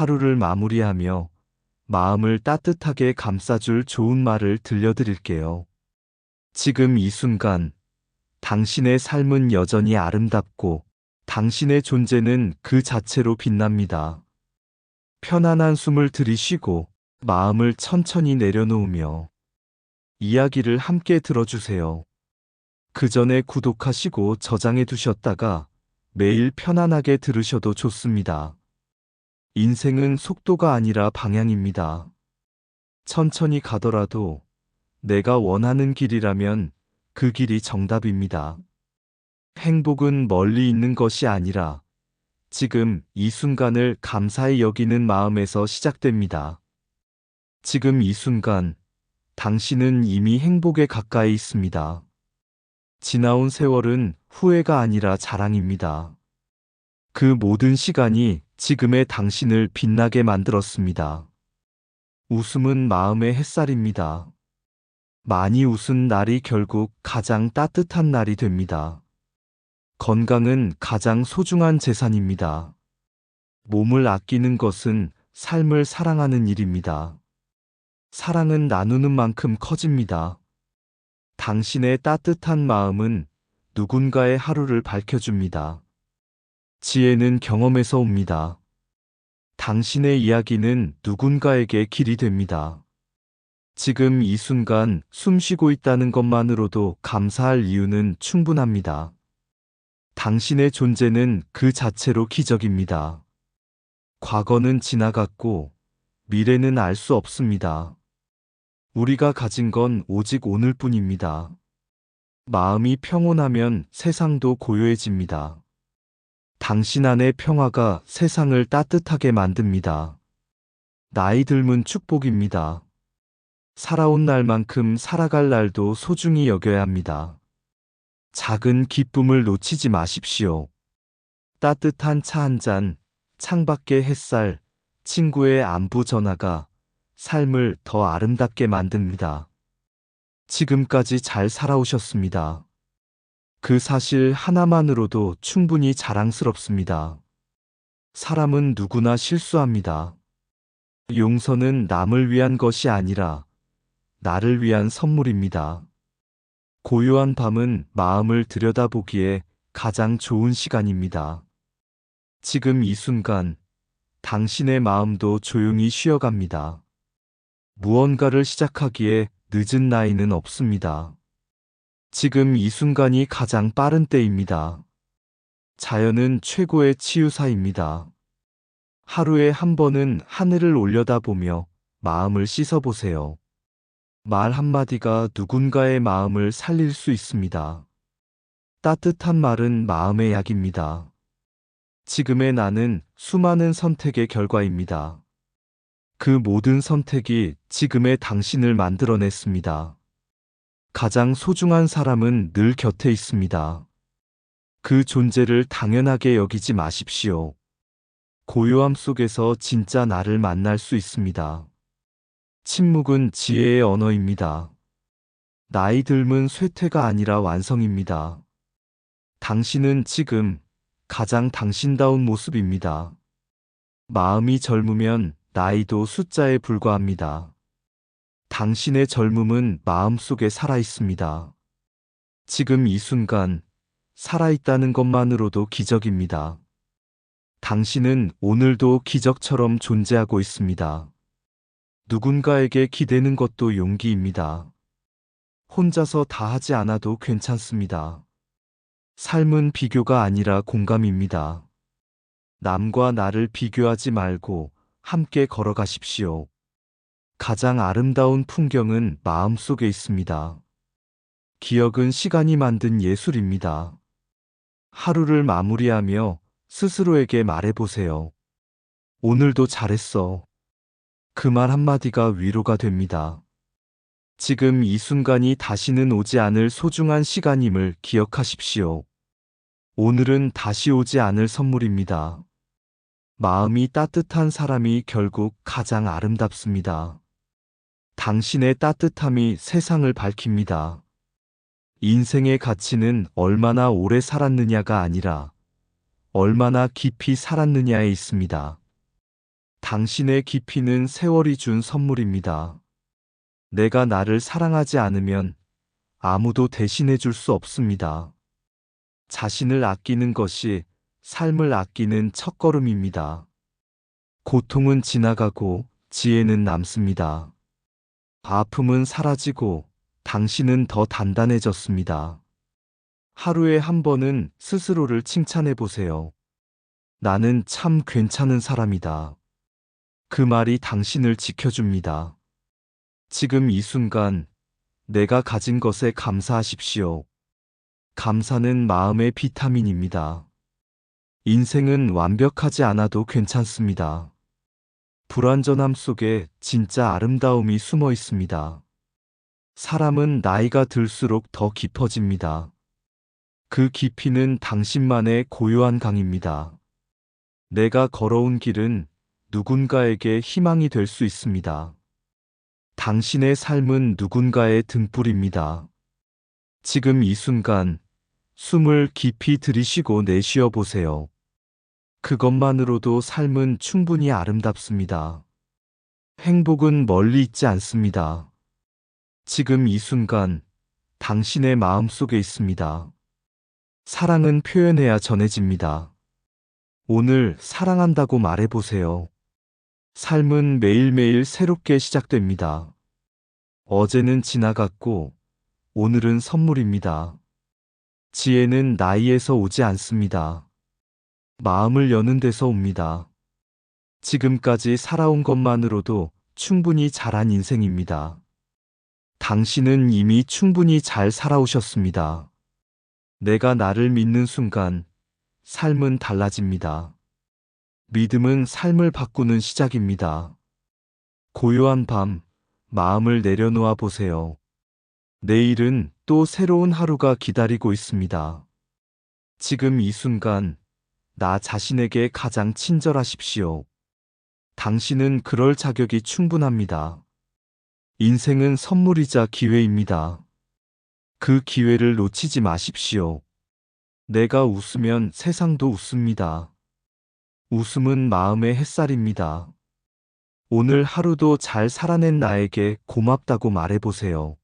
하루를 마무리하며 마음을 따뜻하게 감싸줄 좋은 말을 들려드릴게요. 지금 이 순간 당신의 삶은 여전히 아름답고 당신의 존재는 그 자체로 빛납니다. 편안한 숨을 들이쉬고 마음을 천천히 내려놓으며 이야기를 함께 들어주세요. 그 전에 구독하시고 저장해 두셨다가 매일 편안하게 들으셔도 좋습니다. 인생은 속도가 아니라 방향입니다. 천천히 가더라도 내가 원하는 길이라면 그 길이 정답입니다. 행복은 멀리 있는 것이 아니라 지금 이 순간을 감사히 여기는 마음에서 시작됩니다. 지금 이 순간 당신은 이미 행복에 가까이 있습니다. 지나온 세월은 후회가 아니라 자랑입니다. 그 모든 시간이 지금의 당신을 빛나게 만들었습니다. 웃음은 마음의 햇살입니다. 많이 웃은 날이 결국 가장 따뜻한 날이 됩니다. 건강은 가장 소중한 재산입니다. 몸을 아끼는 것은 삶을 사랑하는 일입니다. 사랑은 나누는 만큼 커집니다. 당신의 따뜻한 마음은 누군가의 하루를 밝혀줍니다. 지혜는 경험에서 옵니다. 당신의 이야기는 누군가에게 길이 됩니다. 지금 이 순간 숨 쉬고 있다는 것만으로도 감사할 이유는 충분합니다. 당신의 존재는 그 자체로 기적입니다. 과거는 지나갔고 미래는 알 수 없습니다. 우리가 가진 건 오직 오늘뿐입니다. 마음이 평온하면 세상도 고요해집니다. 당신 안의 평화가 세상을 따뜻하게 만듭니다. 나이 들면 축복입니다. 살아온 날만큼 살아갈 날도 소중히 여겨야 합니다. 작은 기쁨을 놓치지 마십시오. 따뜻한 차 한 잔, 창밖의 햇살, 친구의 안부 전화가 삶을 더 아름답게 만듭니다. 지금까지 잘 살아오셨습니다. 그 사실 하나만으로도 충분히 자랑스럽습니다. 사람은 누구나 실수합니다. 용서는 남을 위한 것이 아니라 나를 위한 선물입니다. 고요한 밤은 마음을 들여다보기에 가장 좋은 시간입니다. 지금 이 순간 당신의 마음도 조용히 쉬어갑니다. 무언가를 시작하기에 늦은 나이는 없습니다. 지금 이 순간이 가장 빠른 때입니다. 자연은 최고의 치유사입니다. 하루에 한 번은 하늘을 올려다보며 마음을 씻어보세요. 말 한마디가 누군가의 마음을 살릴 수 있습니다. 따뜻한 말은 마음의 약입니다. 지금의 나는 수많은 선택의 결과입니다. 그 모든 선택이 지금의 당신을 만들어냈습니다. 가장 소중한 사람은 늘 곁에 있습니다. 그 존재를 당연하게 여기지 마십시오. 고요함 속에서 진짜 나를 만날 수 있습니다. 침묵은 지혜의 언어입니다. 나이 들면 쇠퇴가 아니라 완성입니다. 당신은 지금 가장 당신다운 모습입니다. 마음이 젊으면 나이도 숫자에 불과합니다. 당신의 젊음은 마음속에 살아 있습니다. 지금 이 순간 살아있다는 것만으로도 기적입니다. 당신은 오늘도 기적처럼 존재하고 있습니다. 누군가에게 기대는 것도 용기입니다. 혼자서 다 하지 않아도 괜찮습니다. 삶은 비교가 아니라 공감입니다. 남과 나를 비교하지 말고 함께 걸어가십시오. 가장 아름다운 풍경은 마음 속에 있습니다. 기억은 시간이 만든 예술입니다. 하루를 마무리하며 스스로에게 말해보세요. 오늘도 잘했어. 그 말 한마디가 위로가 됩니다. 지금 이 순간이 다시는 오지 않을 소중한 시간임을 기억하십시오. 오늘은 다시 오지 않을 선물입니다. 마음이 따뜻한 사람이 결국 가장 아름답습니다. 당신의 따뜻함이 세상을 밝힙니다. 인생의 가치는 얼마나 오래 살았느냐가 아니라 얼마나 깊이 살았느냐에 있습니다. 당신의 깊이는 세월이 준 선물입니다. 내가 나를 사랑하지 않으면 아무도 대신해 줄 수 없습니다. 자신을 아끼는 것이 삶을 아끼는 첫걸음입니다. 고통은 지나가고 지혜는 남습니다. 아픔은 사라지고 당신은 더 단단해졌습니다. 하루에 한 번은 스스로를 칭찬해 보세요. 나는 참 괜찮은 사람이다. 그 말이 당신을 지켜줍니다. 지금 이 순간 내가 가진 것에 감사하십시오. 감사는 마음의 비타민입니다. 인생은 완벽하지 않아도 괜찮습니다. 불완전함 속에 진짜 아름다움이 숨어 있습니다. 사람은 나이가 들수록 더 깊어집니다. 그 깊이는 당신만의 고요한 강입니다. 내가 걸어온 길은 누군가에게 희망이 될 수 있습니다. 당신의 삶은 누군가의 등불입니다. 지금 이 순간 숨을 깊이 들이쉬고 내쉬어 보세요. 그것만으로도 삶은 충분히 아름답습니다. 행복은 멀리 있지 않습니다. 지금 이 순간 당신의 마음 속에 있습니다. 사랑은 표현해야 전해집니다. 오늘 사랑한다고 말해보세요. 삶은 매일매일 새롭게 시작됩니다. 어제는 지나갔고, 오늘은 선물입니다. 지혜는 나이에서 오지 않습니다. 마음을 여는 데서 옵니다. 지금까지 살아온 것만으로도 충분히 잘한 인생입니다. 당신은 이미 충분히 잘 살아오셨습니다. 내가 나를 믿는 순간 삶은 달라집니다. 믿음은 삶을 바꾸는 시작입니다. 고요한 밤, 마음을 내려놓아 보세요. 내일은 또 새로운 하루가 기다리고 있습니다. 지금 이 순간, 나 자신에게 가장 친절하십시오. 당신은 그럴 자격이 충분합니다. 인생은 선물이자 기회입니다. 그 기회를 놓치지 마십시오. 내가 웃으면 세상도 웃습니다. 웃음은 마음의 햇살입니다. 오늘 하루도 잘 살아낸 나에게 고맙다고 말해보세요.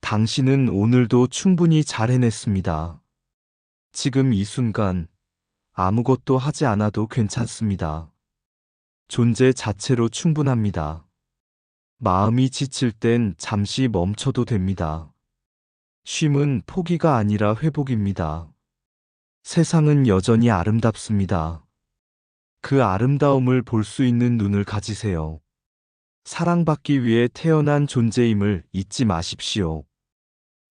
당신은 오늘도 충분히 잘 해냈습니다. 지금 이 순간 아무것도 하지 않아도 괜찮습니다. 존재 자체로 충분합니다. 마음이 지칠 땐 잠시 멈춰도 됩니다. 쉼은 포기가 아니라 회복입니다. 세상은 여전히 아름답습니다. 그 아름다움을 볼 수 있는 눈을 가지세요. 사랑받기 위해 태어난 존재임을 잊지 마십시오.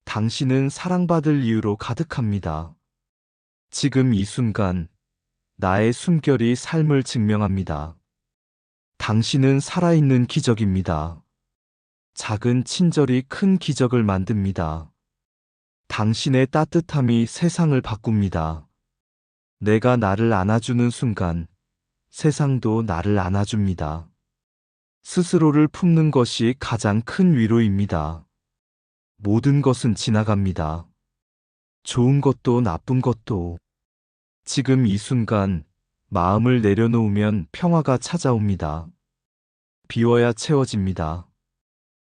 당신은 사랑받을 이유로 가득합니다. 지금 이 순간, 나의 숨결이 삶을 증명합니다. 당신은 살아있는 기적입니다. 작은 친절이 큰 기적을 만듭니다. 당신의 따뜻함이 세상을 바꿉니다. 내가 나를 안아주는 순간 세상도 나를 안아줍니다. 스스로를 품는 것이 가장 큰 위로입니다. 모든 것은 지나갑니다. 좋은 것도 나쁜 것도. 지금 이 순간 마음을 내려놓으면 평화가 찾아옵니다. 비워야 채워집니다.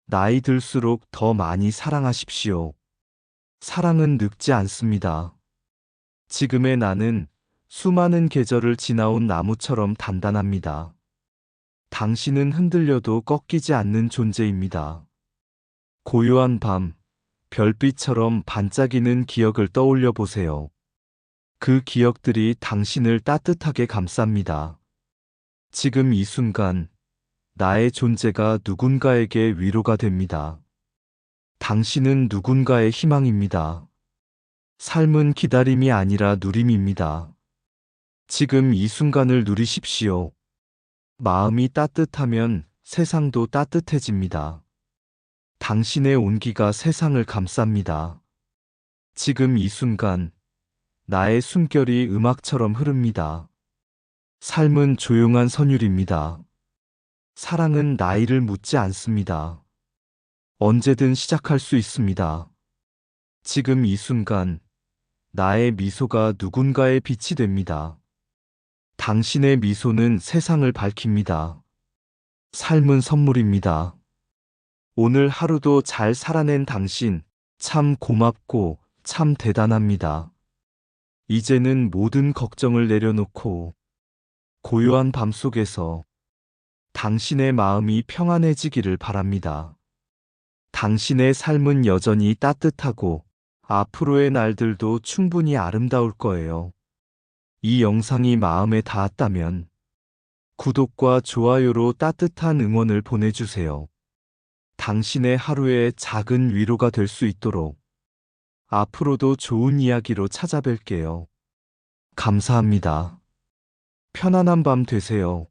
나이 들수록 더 많이 사랑하십시오. 사랑은 늙지 않습니다. 지금의 나는 수많은 계절을 지나온 나무처럼 단단합니다. 당신은 흔들려도 꺾이지 않는 존재입니다. 고요한 밤, 별빛처럼 반짝이는 기억을 떠올려 보세요. 그 기억들이 당신을 따뜻하게 감쌉니다. 지금 이 순간, 나의 존재가 누군가에게 위로가 됩니다. 당신은 누군가의 희망입니다. 삶은 기다림이 아니라 누림입니다. 지금 이 순간을 누리십시오. 마음이 따뜻하면 세상도 따뜻해집니다. 당신의 온기가 세상을 감쌉니다. 지금 이 순간, 나의 숨결이 음악처럼 흐릅니다. 삶은 조용한 선율입니다. 사랑은 나이를 묻지 않습니다. 언제든 시작할 수 있습니다. 지금 이 순간, 나의 미소가 누군가의 빛이 됩니다. 당신의 미소는 세상을 밝힙니다. 삶은 선물입니다. 오늘 하루도 잘 살아낸 당신, 참 고맙고 참 대단합니다. 이제는 모든 걱정을 내려놓고 고요한 밤 속에서 당신의 마음이 평안해지기를 바랍니다. 당신의 삶은 여전히 따뜻하고 앞으로의 날들도 충분히 아름다울 거예요. 이 영상이 마음에 닿았다면 구독과 좋아요로 따뜻한 응원을 보내주세요. 당신의 하루에 작은 위로가 될 수 있도록 앞으로도 좋은 이야기로 찾아뵐게요. 감사합니다. 편안한 밤 되세요.